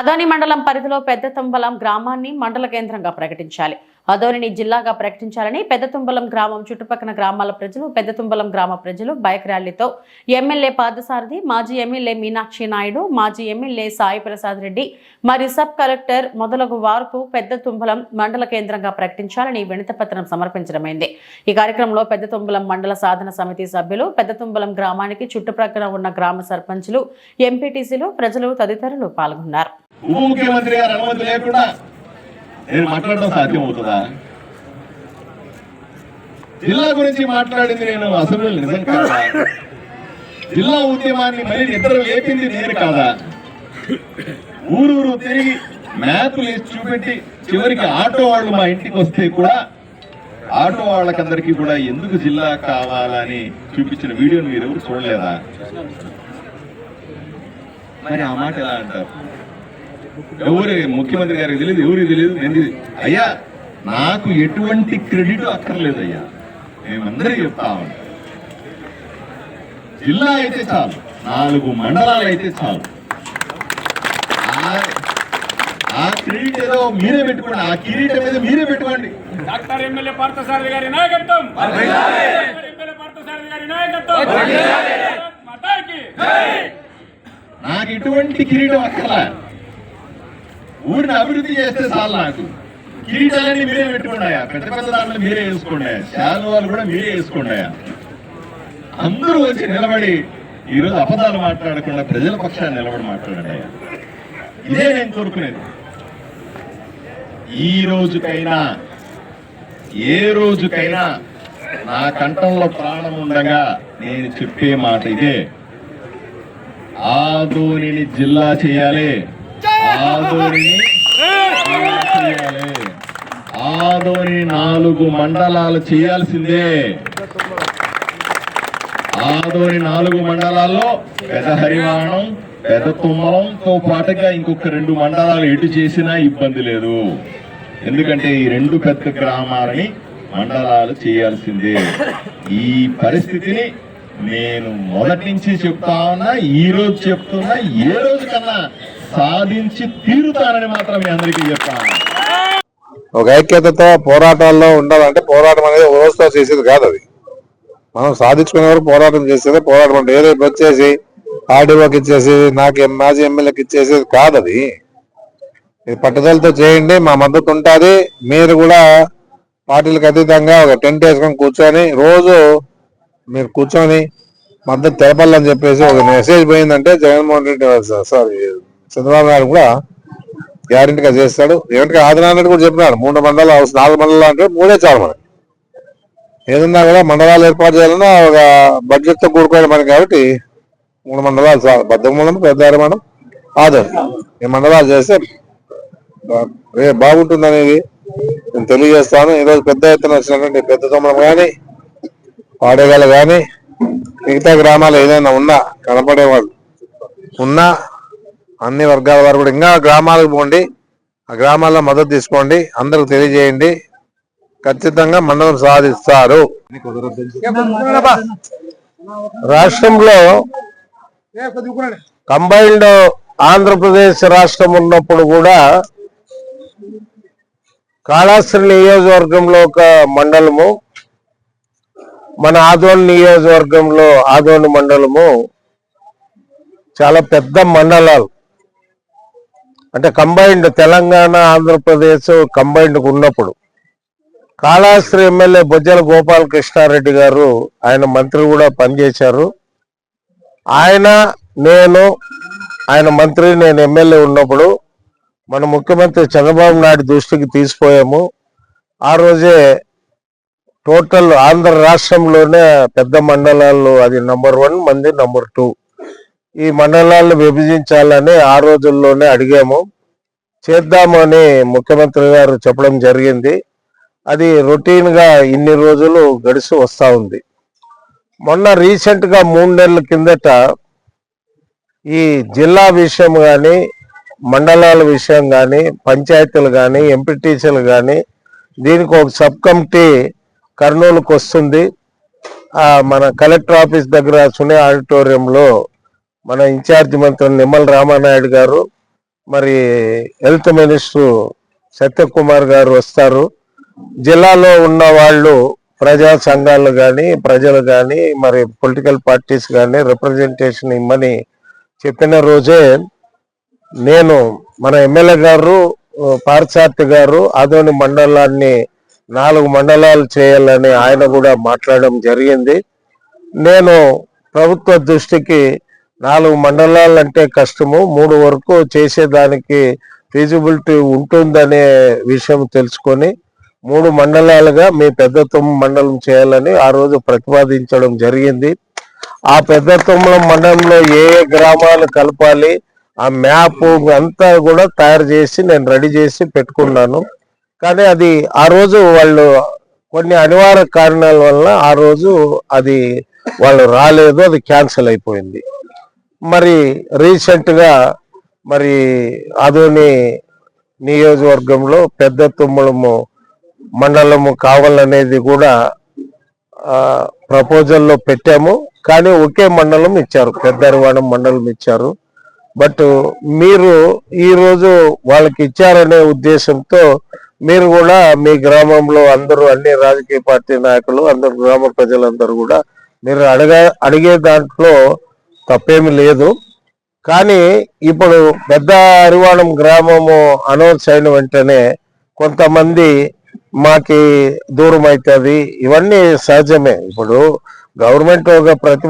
అదాని మండలం పరిధిలో పెద్ద తుంబలం గ్రామాన్ని మండల కేంద్రంగా ప్రకటించాలి. అదోనిని జిల్లాగా ప్రకటించాలని పెద్దతుంబలం గ్రామం చుట్టుపక్కల గ్రామాల ప్రజలు పెద్దతుంబలం గ్రామ ప్రజలు బైక్ ర్యాలీతో ఎమ్మెల్యే పాదసారథి మాజీ ఎమ్మెల్యే మీనాక్షి నాయుడు మాజీ ఎమ్మెల్యే సాయి ప్రసాద్ రెడ్డి మరియు సబ్ కలెక్టర్ మొదలగు వారికి పెద్ద తుంబలం మండల కేంద్రంగా ప్రకటించాలని వినతిపత్రం సమర్పించడమైంది. ఈ కార్యక్రమంలో పెద్దతుంబలం మండల సాధన సమితి సభ్యులు పెద్దతుంబలం గ్రామానికి చుట్టుప్రక్కల ఉన్న గ్రామ సర్పంచులు ఎంపీటీసీలు ప్రజలు తదితరులు పాల్గొన్నారు. ఉప ముఖ్యమంత్రి గారు అనుమతి లేకుండా నేను మాట్లాడడం సాధ్యం అవుతుందా జిల్లా గురించి మాట్లాడింది నేను అసెంబ్లీలో నిజం కాదా? జిల్లా ఉద్యమాన్ని మళ్ళీ నిద్ర లేపింది నేను కాదా? ఊరూరు తిరిగి మ్యాప్లు వేసి చూపెట్టి చివరికి ఆటో వాళ్ళు మా ఇంటికి వస్తే కూడా ఆటో వాళ్ళకందరికీ కూడా ఎందుకు జిల్లా కావాలని చూపించిన వీడియోని మీరు ఎవరు చూడలేదా? మరి ఆ మాట ఎలా అంటారు? ఎవరు ముఖ్యమంత్రి గారికి తెలియదు ఎవరికి తెలియదు నేను. అయ్యా నాకు ఎటువంటి క్రెడిట్ అక్కర్లేదు అయ్యా. మేమందరూ చెప్తా ఉన్నాం. జిల్లా అయితే చాలు నాలుగు మండలాలు అయితే చాలు. ఆ- ఆ క్రెడిట్ ఏదో మీరే పెట్టుకోండి ఆ కిరీటం ఏదో మీరే పెట్టుకోండి. డాక్టర్ ఎమ్మెల్యే పార్థసారథి గారి నాయకత్వం. డాక్టర్ ఎమ్మెల్యే పార్థసారథి గారి నాయకత్వం. నాకు ఎటువంటి కిరీటం అక్కర్లా. ఊరిని అభివృద్ధి చేస్తే చాలు నాకు. కిరీటాలన్నీ మీరే పెట్టుకున్నాయా? పెద్ద పెద్ద దాంట్లో మీరే వేసుకున్నాయా? శాలువాలు కూడా మీరే వేసుకున్నాయా? అందరూ వచ్చి నిలబడి ఈరోజు అబద్ధాలు మాట్లాడకుండా ప్రజల పక్షాన్ని నిలబడి మాట్లాడండి ఇదే నేను కోరుకునేది. ఈ రోజుకైనా ఏ రోజుకైనా నా కంఠంలో ప్రాణం ఉండగా నేను చెప్పే మాట ఇదే. ఆదోనిని జిల్లా చేయాలి. ఆదోనిని చేయాలి ఆదోని నాలుగు మండలాలు చేయాల్సిందే. ఆదోని నాలుగు మండలాల్లో పెద్ద హరివాణం పెద్ద తుమ్మలంతో పాటుగా ఇంకొక రెండు మండలాలు ఎటు చేసినా ఇబ్బంది లేదు. ఎందుకంటే ఈ రెండు పెద్ద గ్రామాలని మండలాలు చేయాల్సిందే. ఈ పరిస్థితిని నేను మొదటి నుంచి చెప్తా ఉన్నా ఈ రోజు చెప్తున్నా ఏ రోజు కన్నా సాధించి తీరుతానని మాత్రం మీ అందరికీ చెప్తాను ఒక ఐక్యతతో పోరాటాల్లో ఉండాలంటే పోరాటం అనేది ఒక రోజుతో చేసేది కాదు అది. మనం సాధించుకునే వరకు పోరాటం చేసేది పోరాటం అంటే ఏదో వచ్చేసి ఆర్డీఓకి ఇచ్చేసి నాకు ఎం- మాజీ ఎమ్మెల్యేకి ఇచ్చేసేది కాదు అది. ఇది పట్టుదలతో చేయండి మా మద్దతు ఉంటుంది. మీరు కూడా పార్టీలకు అతీతంగా ఒక టెంట్ వేసుకొని కూర్చొని రోజు మీరు కూర్చొని మద్దతు తెలపాలని చెప్పేసి ఒక మెసేజ్ పోయిందంటే జగన్మోహన్ రెడ్డి సారీ. చంద్రబాబు నాయుడు కూడా గ్యారంటీగా చేస్తాడు. ఏమంటే ఆదినారాయణ కూడా చెప్పినాడు మూడు మండలాలు అవసరం నాలుగు మండలాలు అంటే మూడే చాలు మనకి. ఏదన్నా కూడా మండలాలు ఏర్పాటు చేయాలన్నా ఒక బడ్జెట్తో మనకి కాబట్టి మూడు మండలాలు చాలు. బద్దమూలం పెద్ద మనం ఆదర్ ఈ మండలాలు చేస్తే రే- బాగుంటుంది అనేది నేను తెలియజేస్తాను. ఈరోజు పెద్ద ఎత్తున వచ్చినటువంటి పెద్ద తొమ్మలం కానీ పాడేగాలు కానీ మిగతా గ్రామాలు ఏదైనా ఉన్నా కనపడేవాళ్ళు ఉన్నా అన్ని వర్గాల వారు కూడా ఇంకా గ్రామాలకు పోండి. ఆ గ్రామాల్లో మద్దతు తీసుకోండి. అందరికి తెలియజేయండి. ఖచ్చితంగా మండలం సాధిస్తారు. రాష్ట్రంలో కంబైన్డ్ ఆంధ్రప్రదేశ్ రాష్ట్రం ఉన్నప్పుడు కూడా కాళాస్త్రి నియోజకవర్గంలో ఒక మండలము మన ఆదోని నియోజకవర్గంలో ఆదోని మండలము చాలా పెద్ద మండలాలు. అంటే కంబైన్డ్ తెలంగాణ ఆంధ్రప్రదేశ్ కంబైన్డ్ ఉన్నప్పుడు కాళాస్త్రి ఎమ్మెల్యే బొజ్జల గోపాలకృష్ణారెడ్డి గారు ఆయన మంత్రి కూడా పనిచేశారు. ఆయన నేను ఆయన మంత్రి నేను ఎమ్మెల్యే ఉన్నప్పుడు మన ముఖ్యమంత్రి చంద్రబాబు నాయుడు దృష్టికి తీసిపోయాము. ఆ రోజే టోటల్ ఆంధ్ర రాష్ట్రంలోనే పెద్ద మండలాల్లో అది నంబర్ వన్ మంది నంబర్ టూ. ఈ మండలాలను విభజించాలని ఆ రోజుల్లోనే అడిగాము. చేద్దామని ముఖ్యమంత్రి గారు చెప్పడం జరిగింది. అది రొటీన్గా ఇన్ని రోజులు గడిచి వస్తూ ఉంది. మొన్న రీసెంట్గా మూడు నెలల కిందట ఈ జిల్లా విషయం కానీ మండలాల విషయం కానీ పంచాయతీలు కానీ ఎంపీటీసీలు కానీ దీనికి ఒక సబ్ కమిటీ కర్నూలుకు వస్తుంది మన కలెక్టర్ ఆఫీస్ దగ్గర సునే ఆడిటోరియంలో మన ఇన్ఛార్జ్ మంత్రి నిమ్మల రామానాయుడు గారు మరి హెల్త్ మినిస్టర్ సత్యకుమార్ గారు వస్తారు. జిల్లాలో ఉన్న వాళ్ళు ప్రజా సంఘాలు కానీ ప్రజలు కానీ మరి పొలిటికల్ పార్టీస్ కానీ రిప్రజెంటేషన్ ఇమ్మని చెప్పిన రోజే నేను మన ఎమ్మెల్యే గారు ఆ, గారు ఆదోని మండలాన్ని నాలుగు మండలాలు చేయాలని ఆయన కూడా మాట్లాడడం జరిగింది. నేను ప్రభుత్వ దృష్టికి నాలుగు మండలాలు అంటే కష్టము. మూడు వరకు చేసేదానికి ఫీజిబిలిటీ ఉంటుందనే విషయం తెలుసుకొని మూడు మండలాలుగా మీ పెద్ద మండలం చేయాలని ఆ రోజు ప్రతిపాదించడం జరిగింది. ఆ పెద్ద మండలంలో ఏ ఏ గ్రామాలు కలపాలి ఆ మ్యాప్ అంతా కూడా తయారు చేసి నేను రెడీ చేసి పెట్టుకున్నాను. కానీ అది ఆ రోజు వాళ్ళు కొన్ని అనివార్య కారణాల వల్ల ఆ రోజు అది వాళ్ళు రాలేదు అది క్యాన్సిల్ అయిపోయింది. మరి రీసెంట్గా మరి అదోని నియోజకవర్గంలో పెద్ద తుమ్మలము మండలము కావాలనేది కూడా ప్రపోజల్లో పెట్టాము. కానీ ఒకే మండలం ఇచ్చారు పెద్దరివాడం మండలం ఇచ్చారు. బట్ మీరు ఈ రోజు వాళ్ళకి ఇచ్చారనే ఉద్దేశంతో మీరు కూడా మీ గ్రామంలో అందరూ అన్ని రాజకీయ పార్టీ నాయకులు అందరు గ్రామ ప్రజలందరూ కూడా మీరు అడగ అడిగే దాంట్లో తప్పేమి లేదు. కానీ ఇప్పుడు పెద్ద అరివాణం గ్రామము అనౌన్స్ అయిన వెంటనే కొంతమంది మాకి దూరం అవుతుంది ఇవన్నీ సహజమే. ఇప్పుడు గవర్నమెంట్ ఒక ప్రతిభ